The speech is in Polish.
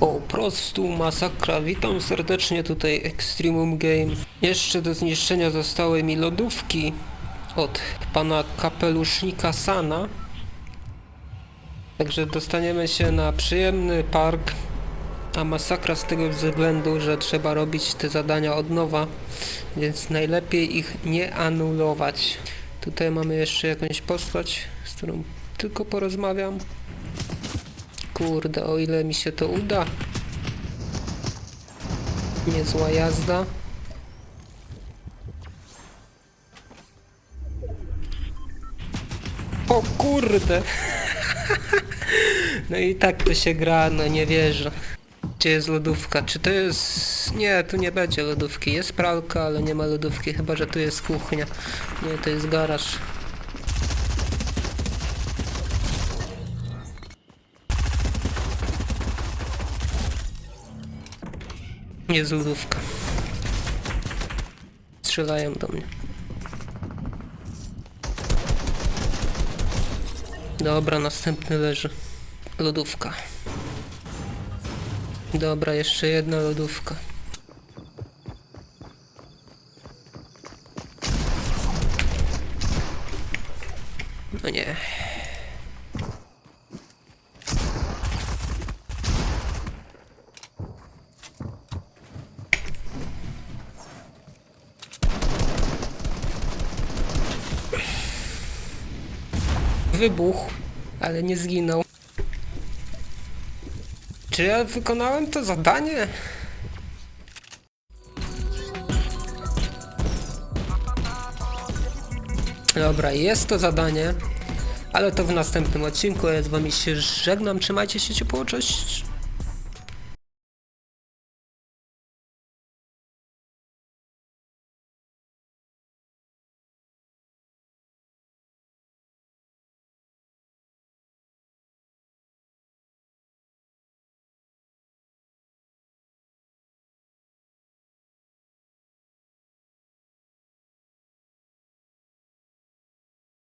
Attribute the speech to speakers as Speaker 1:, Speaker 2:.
Speaker 1: Po prostu masakra. Witam serdecznie tutaj Extremum Game. Jeszcze do zniszczenia zostały mi lodówki od pana kapelusznika Sana. Także dostaniemy się na przyjemny park. A masakra z tego względu, że trzeba robić te zadania od nowa, więc najlepiej ich nie anulować. Tutaj mamy jeszcze jakąś postać, z którą tylko porozmawiam. Kurde, o ile mi się to uda. Niezła jazda. O kurde! No i tak to się gra, no nie wierzę. Gdzie jest lodówka? Czy to jest... Nie, tu nie będzie lodówki. Jest pralka, ale nie ma lodówki, chyba że tu jest kuchnia. Nie, to jest garaż. Jest lodówka. Strzelają do mnie. Dobra, następny leży. Lodówka. Dobra, jeszcze jedna lodówka. No nie. Wybuchł, ale nie zginął. Czy ja wykonałem to zadanie? Dobra, jest to zadanie, ale to w następnym odcinku. Ja z wami się żegnam. Trzymajcie się ciepło, cześć.